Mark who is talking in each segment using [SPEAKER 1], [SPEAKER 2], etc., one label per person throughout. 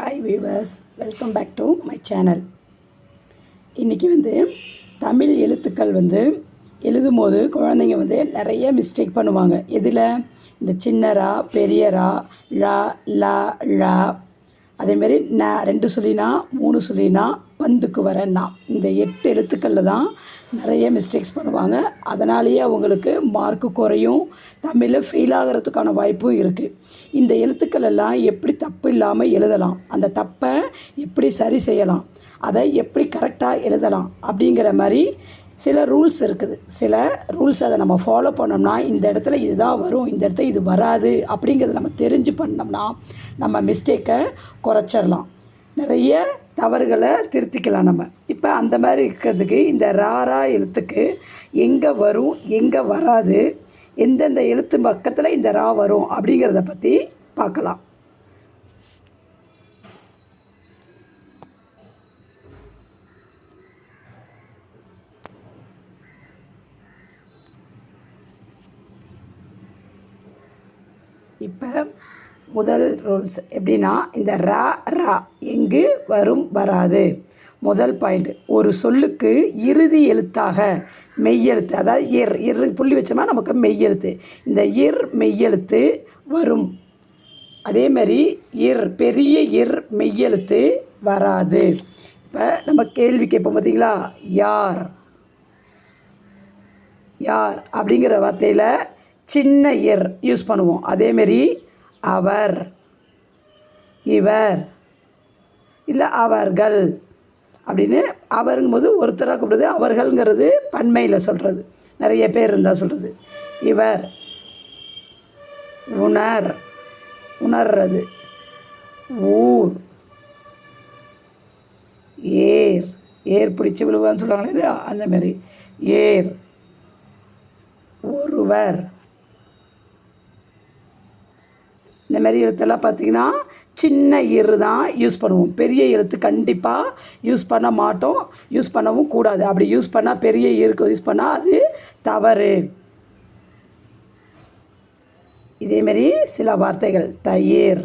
[SPEAKER 1] Hi viewers welcome back to my channel இன்றைக்கி வந்து தமிழ் எழுத்துக்கள் வந்து எழுதும் போது குழந்தைங்க வந்து நிறைய மிஸ்டேக் பண்ணுவாங்க. எதில்? இந்த சின்னரா பெரியரா ழ ல ழ. அதேமாரி ந ரெண்டு சொல்லினா மூணு சொல்லினா பந்துக்கு வர நான் இந்த எட்டு எழுத்துக்களில் தான் நிறைய மிஸ்டேக்ஸ் பண்ணுவாங்க. அதனாலேயே அவங்களுக்கு மார்க்கு குறையும். தமிழில் ஃபெயில் ஆகிறதுக்கான வாய்ப்பும் இருக்குது இந்த எழுத்துக்கள் எல்லாம் எப்படி தப்பு இல்லாமல் எழுதலாம். அந்த தப்பை எப்படி சரி செய்யலாம். அதை எப்படி கரெக்டாக எழுதலாம் அப்படிங்கிற மாதிரி சில ரூல்ஸ் இருக்குது. சில ரூல்ஸ் அதை நம்ம ஃபாலோ பண்ணோம்னா இந்த இடத்துல இதுதான் வரும். இந்த இடத்துல இது வராது அப்படிங்கிறத நம்ம தெரிஞ்சு பண்ணோம்னா நம்ம மிஸ்டேக்கை குறைச்சிடலாம் நிறைய தவறுகளை திருத்திக்கலாம் நம்ம. இப்போ அந்த மாதிரி இருக்கிறதுக்கு இந்த ராரா எழுத்துக்கு எங்கே வரும் எங்கே வராது எந்தெந்த எழுத்து பக்கத்தில் இந்த ரா வரும் அப்படிங்கிறத பற்றி பார்க்கலாம். இப்போ முதல் ரூல்ஸ் எப்படின்னா இந்த ரா ரா எங்கு வரும் வராது. முதல் பாயிண்ட் ஒரு சொல்லுக்கு இறுதி எழுத்தாக மெய்யெழுத்து அதாவது இர் இரு புள்ளி வச்சோம்னா நமக்கு மெய்யெழுத்து இந்த இர் மெய்யெழுத்து வரும். அதேமாரி இர் பெரிய இர் மெய்யெழுத்து வராது. இப்போ நம்ம கேள்வி கேட்போம் பார்த்தீங்களா யார்? யார்? அப்படிங்கிற வார்த்தையில் சின்ன இர் யூஸ் பண்ணுவோம். அதேமாரி அவர். இவர். இல்லை அவர்கள். அப்படின்னு அவருங்கும்போது ஒருத்தராக கூப்பிடுது அவர்கள்ங்கிறது பன்மையில் சொல்கிறது நிறைய பேர் இருந்தால் சொல்கிறது இவர். உணர். உணர்றது. ஊர். ஏர். ஏர் பிடிச்சி விழுவான்னு சொல்லுவாங்களே அந்த மாதிரி. ஏர். ஒருவர். இந்த மாதிரி எழுத்தெல்லாம் பார்த்திங்கன்னா சின்ன இரு தான் யூஸ் பண்ணுவோம். பெரிய எழுத்து கண்டிப்பாக யூஸ் பண்ண மாட்டோம். யூஸ் பண்ணவும் கூடாது. அப்படி யூஸ் பண்ணால் பெரிய இருக்கு யூஸ் பண்ணால் அது தவறு. இதேமாரி சில வார்த்தைகள். தயிர்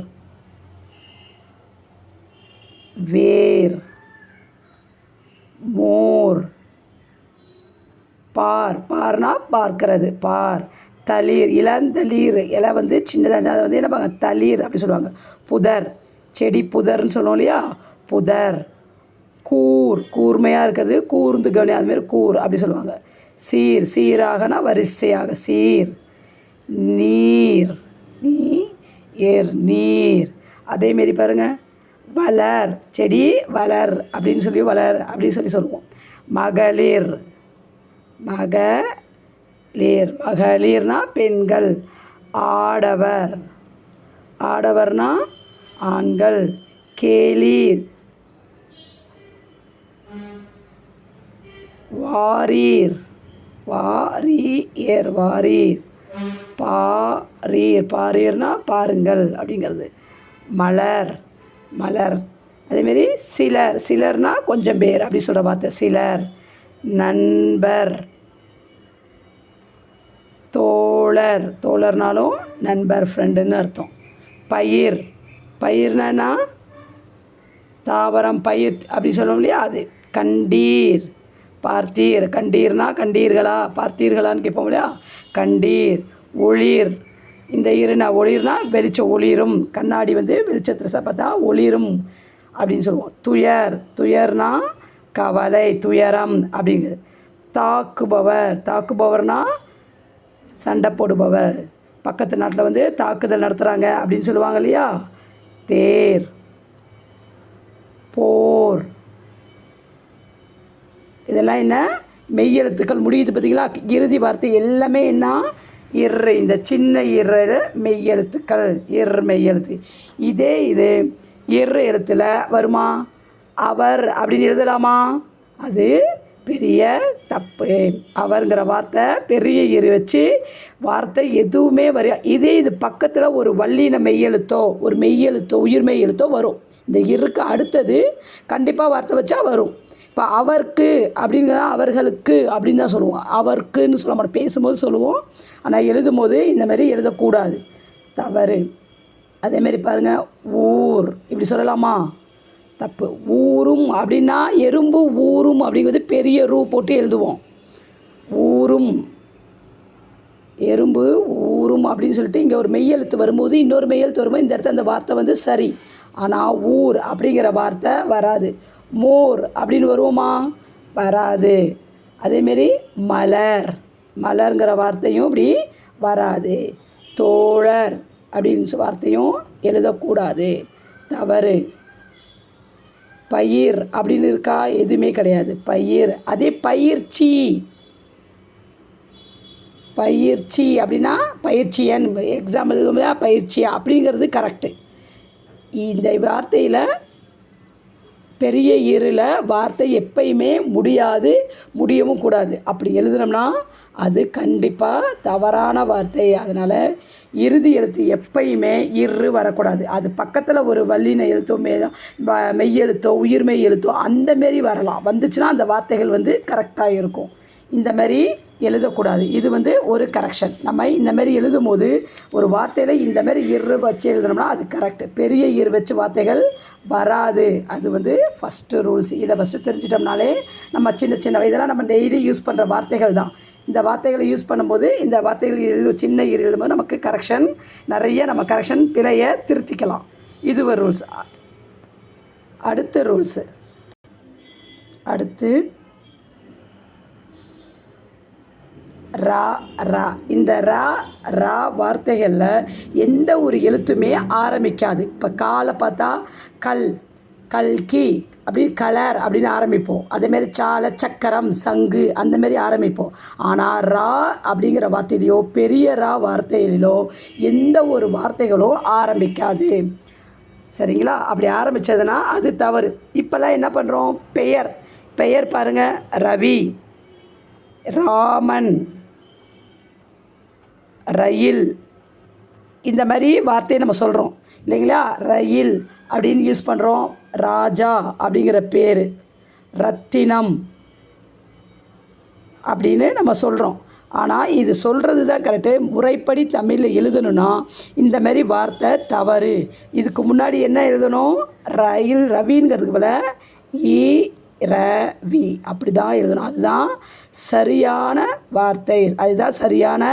[SPEAKER 1] வேர் மோர் பார். பார்னா பார்க்கிறது. பார். தளிர் இளந்தளிர் இலை வந்து சின்னதாக அதை வந்து என்ன பண்ணுவாங்க? தளிர் அப்படின்னு சொல்லுவாங்க. புதர். செடி புதர்னு சொல்லுவோம் இல்லையா? புதர். கூர். கூர்மையாக இருக்கிறது கூர்ந்து கவனி அதுமாரி கூர் அப்படி சொல்லுவாங்க. சீர். சீராகனா வரிசையாக. சீர். நீர். நீ ஏர் நீர். அதேமாரி பாருங்கள் வளர். செடி வளர் அப்படின்னு சொல்லி வளர் அப்படின்னு சொல்லி சொல்லுவோம். மகளிர். லீர் மகளிர்னா பெண்கள் ஆடவர். ஆடவர்னா ஆண்கள் கேளீர். வாரீர் வாரியர் வாரீர். பாரீர் பாரீர்னா பாருங்கள் அப்படிங்கிறது. மலர் மலர். அதேமாரி சிலர் சிலர்னா கொஞ்சம் பேர் அப்படி சொல்கிற பார்த்த சிலர் நண்பர். தோழர். தோழர்னாலும் நண்பர் ஃப்ரெண்டுன்னு அர்த்தம். பயிர். பயிர்னா தாவரம் பயிர் அப்படி சொல்லுவோம் இல்லையா? அது கண்டீர். பார்த்தீர். கண்டீர்னா கண்டீர்களா? பார்த்தீர்களான்னு கேட்போம் இல்லையா? கண்டீர். ஒளிர். இந்த இருனா ஒளிர்னா வெளிச்சம் ஒளிரும். கண்ணாடி வந்து வெளிச்சத்தில் பார்த்தா ஒளிரும் அப்படின்னு சொல்லுவோம். துயர். துயர்னா கவலை துயரம் அப்படிங்கிறது தாக்குபவர். தாக்குபவர்னா சண்டை போடுபவர். பக்கத்து நாட்டில் வந்து தாக்குதல் நடத்துகிறாங்க அப்படின்னு சொல்லுவாங்க இல்லையா? தேர். போர். இதெல்லாம் என்ன? மெய்யெழுத்துக்கள் முடியுது பார்த்தீங்களா? இறுதி வார்த்தை எல்லாமே என்ன? இரு இந்த சின்ன இரு மெய்யெழுத்துக்கள். இர் மெய்யெழுத்து. இதே இது. இரு எழுத்தில் வருமா? அவர் அப்படின்னு எழுதலாமா? அது பெரிய தப்பு. அவருங்கிற வார்த்தை பெரிய இரு வச்சு வார்த்தை எதுவுமே வர இதே இது பக்கத்தில் ஒரு வள்ளின மெய்யெழுத்தோ ஒரு மெய்யெழுத்தோ உயிர் மெய்யெழுத்தோ வரும். இந்த இருக்கு அடுத்தது கண்டிப்பாக வார்த்தை வச்சா வரும். இப்போ அவருக்கு அப்படிங்கிற அவர்களுக்கு அப்படின்னு தான் சொல்லுவோம். அவருக்குன்னு சொல்ல மாட்டோம். பேசும்போது சொல்லுவோம். ஆனால் எழுதும் போது இந்த மாதிரி எழுதக்கூடாது. தவறு. அதேமாரி பாருங்கள் ஊர். இப்படி சொல்லலாமா? தப்பு. ஊரும் அப்படின்னா எறும்பு ஊரும் அப்படிங்கிறது பெரிய ரூ போட்டு எழுதுவோம். ஊரும். எறும்பு ஊரும் அப்படின்னு சொல்லிட்டு இங்கே ஒரு மெய்யெழுத்து வரும்போது இன்னொரு மெய்யெழுத்து வரும்போது இந்த இடத்துல அந்த வார்த்தை வந்து சரி. ஆனால் ஊர் அப்படிங்கிற வார்த்தை வராது. மோர் அப்படின்னு வருவோமா? வராது. அதேமாரி மலர். மலருங்கிற வார்த்தையும் இப்படி வராது. தோழர் அப்படின்னு வார்த்தையும் எழுதக்கூடாது. தவறு. பயிர் அப்படின்னு இருக்கா? எதுவுமே கிடையாது. பயிர். அதே பயிற்சி பயிற்சி அப்படின்னா பயிற்சியன் எக்ஸாம்பிள் பயிற்சி அப்படிங்கிறது கரெக்டு இந்த வார்த்தையில் பெரிய இருள வார்த்தை எப்பயுமே முடியாது முடியவும் கூடாது. அப்படி எழுதுனோம்னா அது கண்டிப்பாக தவறான வார்த்தை. அதனால் இறுதி எழுத்து எப்பயுமே இரு வரக்கூடாது. அது பக்கத்தில் ஒரு வல்லின எழுத்தோ மெய் வ- மெய்யெழுத்தோ உயிர்மெய் எழுத்தோ அந்த மாரி வரலாம். வந்துச்சுன்னா அந்த வார்த்தைகள் வந்து கரெக்டாக இருக்கும். இந்த மாதிரி எழுதக்கூடாது. இது வந்து ஒரு கரெக்ஷன் நம்ம இந்த மாதிரி எழுதும் போது ஒரு வார்த்தையில் இந்த மாதிரி இரு வச்சு எழுதுனோம்னா அது கரெக்ட் பெரிய இரு வச்சு வார்த்தைகள் வராது. அது வந்து ஃபஸ்ட்டு ரூல்ஸ் இதை ஃபஸ்ட்டு தெரிஞ்சிட்டோம்னாலே நம்ம சின்ன சின்ன இதெல்லாம் நம்ம டெய்லி யூஸ் பண்ணுற வார்த்தைகள் தான். இந்த வார்த்தைகளை யூஸ் பண்ணும்போது இந்த வார்த்தைகள் எழுது சின்ன இரு எழுதும்போது நமக்கு கரெக்ஷன் நிறைய நம்ம கரெக்ஷன் பிழையை திருத்திக்கலாம். இது ஒரு ரூல்ஸ் அடுத்த ரூல்ஸு அடுத்து ரா ரா. இந்த ரா ரா வார்த்தைகளில் எந்த ஒரு எழுத்துமே ஆரம்பிக்காது. இப்போ காலை பார்த்தா கல் கல்கி அப்படின்னு கலர் அப்படின்னு ஆரம்பிப்போம். அதேமாரி சாலை சக்கரம் சங்கு அந்தமாரி ஆரம்பிப்போம். ஆனால் ரா அப்படிங்கிற வார்த்தையிலையோ பெரிய ரா வார்த்தையிலோ எந்த ஒரு வார்த்தைகளும் ஆரம்பிக்காது. சரிங்களா? அப்படி ஆரம்பித்ததுன்னா அது தவறு. இப்போல்லாம் என்ன பண்ணுறோம் பெயர். பெயர் பாருங்கள் ரவி. ராமன். ரயில். இந்த மாதிரி வார்த்தையை நம்ம சொல்கிறோம் இல்லைங்களா? ரயில் அப்படின்னு யூஸ் பண்ணுறோம் ராஜா அப்படிங்கிற பேர். ரத்தினம் அப்படின்னு நம்ம சொல்கிறோம் ஆனால் இது சொல்கிறது தான் கரெக்டு முறைப்படி தமிழில் எழுதணும்னா இந்த மாதிரி வார்த்தை தவறு. இதுக்கு முன்னாடி என்ன எழுதணும்? ரயில் ரவிங்கிறதுக்கு போல இ ரவி அப்படி தான் எழுதணும். அதுதான் சரியான வார்த்தை. அதுதான் சரியான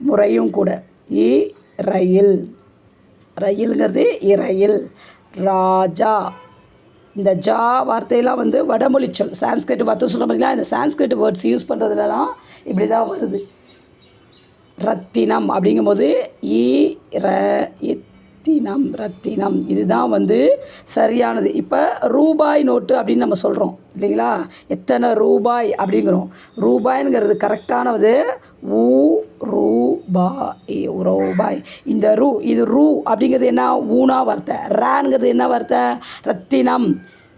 [SPEAKER 1] முறையும் கூட. இ ரயில். ரயிலுங்கிறது இரயில் ராஜா இந்த ஜா வார்த்தையெல்லாம் வந்து வடமொழி சொல். சான்ஸ்கிரிட் வார்த்தை சொல்ல பார்த்தீங்களா இந்த சான்ஸ்கிரிட் வேர்ட்ஸ் யூஸ் பண்ணுறதுலலாம் இப்படி தான் வருது. ரத்தினம் அப்படிங்கும்போது ஈ ர இத்தினம் ரத்தினம். இதுதான் வந்து சரியானது. இப்போ ரூபாய் நோட்டு அப்படின்னு நம்ம சொல்கிறோம் இல்லைங்களா? எத்தனை ரூபாய் அப்படிங்கிறோம். ரூபாய்ங்கிறது கரெக்டானது ஊ பா ரூபாய் ரூபாய் இந்த ரூ இது ரூ அப்படிங்கிறது என்ன? ஊனா வார்த்தை. ரேங்கிறது என்ன வார்த்தை? ரத்தினம்.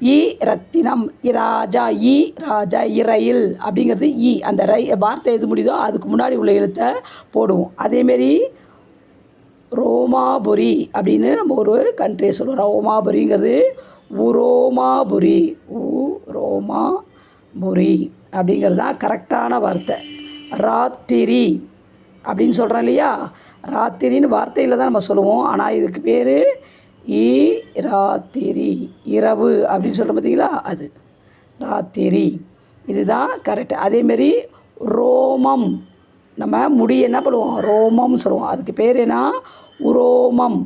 [SPEAKER 1] இ ரத்தினம். இ ராஜா இ ராஜா இரயில் அப்படிங்கிறது இ அந்த ரை வார்த்தை எது முடியுதோ அதுக்கு முன்னாடி உள்ள எழுத்தை போடுவோம். அதேமாரி ரோமாபுரி அப்படின்னு நம்ம ஒரு கண்ட்ரியை சொல்லுவோம் ரோமாபுரிங்கிறது உரோமாபுரி. உ ரோமாபுரி அப்படிங்கிறது தான் கரெக்டான வார்த்தை. ராத்திரி. அப்படின்னு சொல்கிறோம் இல்லையா? ராத்திரின்னு வார்த்தையில் தான் நம்ம சொல்லுவோம். ஆனால் இதுக்கு பேர் ஈ ராத்திரி இரவு அப்படின்னு சொல்கிறோம் பார்த்தீங்களா அது. ராத்திரி. இதுதான் கரெக்ட் அதேமாரி ரோமம். நம்ம முடி என்ன பண்ணுவோம்? ரோமம் சொல்லுவோம். அதுக்கு பேர் என்ன? உரோமம்.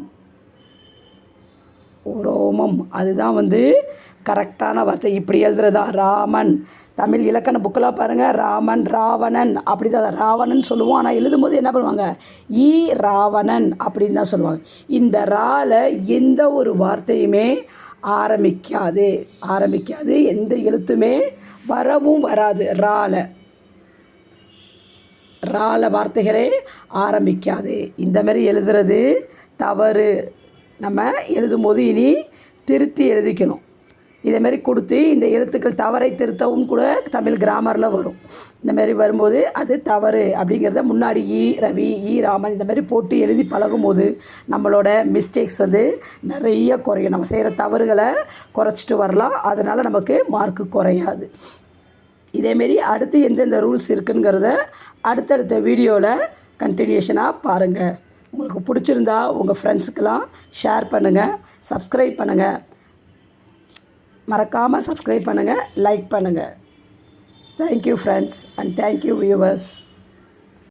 [SPEAKER 1] உரோமம். அதுதான் வந்து கரெக்டான வார்த்தை. இப்படி எழுதுறதா? ராமன். தமிழ் இலக்கண புக்கெல்லாம் பாருங்கள் ராமன் ராவணன் அப்படி தான் ராவணன் சொல்லுவோம். ஆனால் எழுதும்போது என்ன பண்ணுவாங்க? ஈ ராவணன் அப்படின்னு தான் சொல்லுவாங்க. இந்த ரால எந்த ஒரு வார்த்தையுமே ஆரம்பிக்காது. ஆரம்பிக்காது. எந்த எழுத்துமே வரவும் வராது. ரால. ரால வார்த்தைகளே ஆரம்பிக்காது. இந்த மாதிரி எழுதுறது தவறு. நம்ம எழுதும்போது இனி திருத்தி எழுதிக்கணும். இதேமாரி கொடுத்து இந்த எழுத்துக்கள் தவறை திருத்தவும் கூட தமிழ் கிராமரில் வரும். இந்தமாரி வரும்போது அது தவறு அப்படிங்கிறத முன்னாடி ஈ ரவி ஈ ராமன் இந்த மாதிரி போட்டு எழுதி பழகும்போது நம்மளோட மிஸ்டேக்ஸ் வந்து நிறைய குறையும். நம்ம செய்கிற தவறுகளை குறைச்சிட்டு வரலாம். அதனால் நமக்கு மார்க்கு குறையாது. இதேமாரி அடுத்து எந்தெந்த ரூல்ஸ் இருக்குங்கிறத அடுத்தடுத்த வீடியோவில் கண்டினியூஷனாக பாருங்கள் உங்களுக்கு பிடிச்சிருந்தா உங்கள் ஃப்ரெண்ட்ஸுக்கெல்லாம் ஷேர் பண்ணுங்கள் சப்ஸ்கிரைப் பண்ணுங்கள் மறக்காமல் சப்ஸ்கிரைப் பண்ணுங்கள் லைக் பண்ணுங்கள் thank you friends and thank you viewers